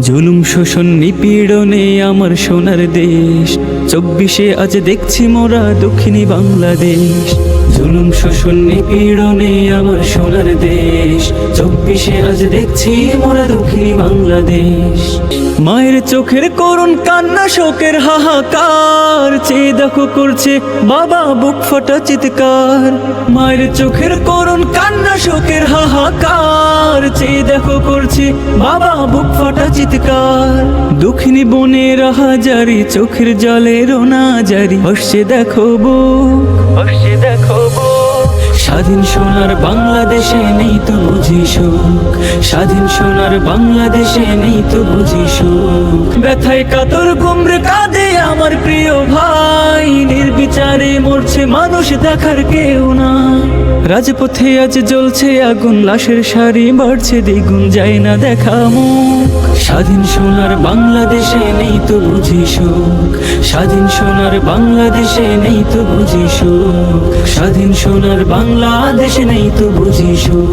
জুলুম শোষণ নিপীড়নে আমার সোনার দেশ। চব্বিশে আজ দেখছি মোরা দক্ষিণী বাংলাদেশ। জুলুম শোষণ নিপীড়নে আমার সোনার দেশ। চব্বিশে আজ দেখছি মোরা দক্ষিণী বাংলাদেশ। মায়ের চোখের করুণ কান্না, শোকের হাহাকার। চেয়ে দেখো করছে বাবা বুক ফাটা চিৎকার। মায়ের চোখের করুণ কান্না, শোকের হাহাকার। চেয়ে দেখো করছে বাবা বুক ফাটা চিৎকার। দক্ষিণী বনের হাজারি চোখের জলের রোনা জারি হসছে দেখো বুক। হসে দেখো স্বাধীন সোনার বাংলাদেশে নেই তো বুঝি সুখ। স্বাধীন সোনার বাংলাদেশে নেই তো বুঝি সুখ। ব্যথায় কাতর কুমড়ে কাঁদে আমার প্রিয় ভাই। নির্বিচারে মরছে মানুষ দেখার কেউ না রাজপথে আজ জ্বলছে আগুন, লাশের সারি বাড়ছে, দ্বিগুণ যায় না দেখা মুখ। স্বাধীন সোনার বাংলাদেশে নেই তো বুঝি সুখ। স্বাধীন সোনার বাংলাদেশে নেই তো বুঝি সুখ। স্বাধীন সোনার বাংলাদেশে নেই তো বুঝি সুখ।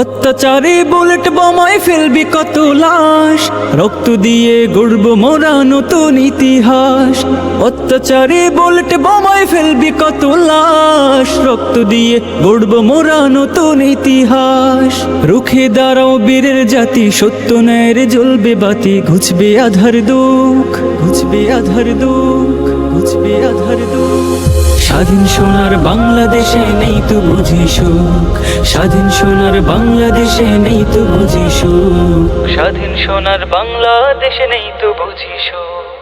অত্যাচারে বুলেট বোমায় ফেলবি কত লাশ। রক্ত দিয়ে গড়ব মোরা নতুন ইতিহাস। অত্যাচারে বুলেট বোমায় ফেলবি কত লাশ। রক্ত দিয়ে গড়ব মোরা নতুন ইতিহাস। রুখে দাঁড়াও বীরের জাতি, সত্য ন্যায়ের জ্বলবে বাতি। ঘুচবে আধার দুঃখ, ঘুচবে আধার দুঃখ, ঘুচবে আধার দুঃখ। স্বাধীন সোনার বাংলাদেশে নেই তো বুঝি সুখ। স্বাধীন সোনার বাংলাদেশে নেই তো বুঝি সুখ। স্বাধীন সোনার বাংলাদেশে নেই তো বুঝি সুখ।